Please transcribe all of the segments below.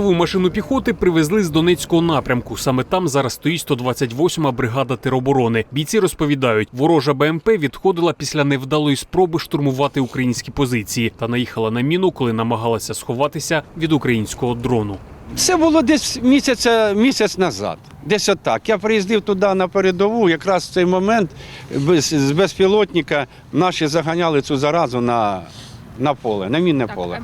машину піхоти привезли з Донецького напрямку. Саме там зараз стоїть 128-ма бригада тероборони. Бійці розповідають, ворожа БМП відходила після невдалої спроби штурмувати українські позиції та наїхала на міну, коли намагалася сховатися від українського дрону. Це було десь місяця, місяць назад. Десь отак. Я приїздив туди на передову, якраз в цей момент з безпілотника наші заганяли цю заразу на, на поле, на мінне поле.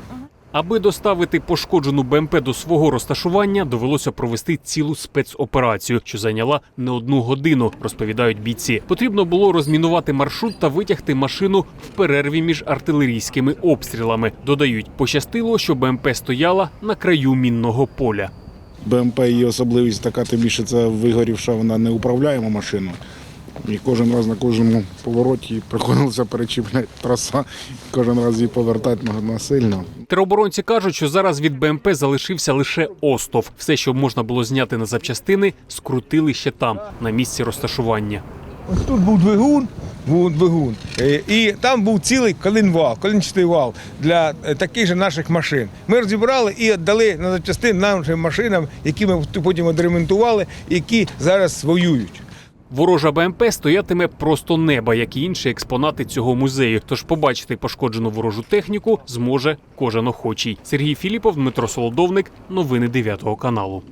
Аби доставити пошкоджену БМП до свого розташування, довелося провести цілу спецоперацію, що зайняла не одну годину, розповідають бійці. Потрібно було розмінувати маршрут та витягти машину в перерві між артилерійськими обстрілами. Додають, пощастило, що БМП стояла на краю мінного поля. БМП її особливість така, тим більше це вигорівша, вона не управляєма машина. І кожен раз на кожному повороті приходилося перечіпляти траса, кожен раз її повертати насильно. Тероборонці кажуть, що зараз від БМП залишився лише остов. Все, що можна було зняти на запчастини, скрутили ще там, на місці розташування. Ось тут був двигун, був двигун, е, і там був цілий колінвал, колінчатий вал для е, таких же наших машин. Ми розібрали і віддали на запчастин нашим машинам, які ми потім відремонтували, які зараз воюють. Ворожа БМП стоятиме просто неба, як і інші експонати цього музею. Тож побачити пошкоджену ворожу техніку зможе кожен охочий. Сергій Філіпов, Дмитро Солодовник. Новини 9 каналу.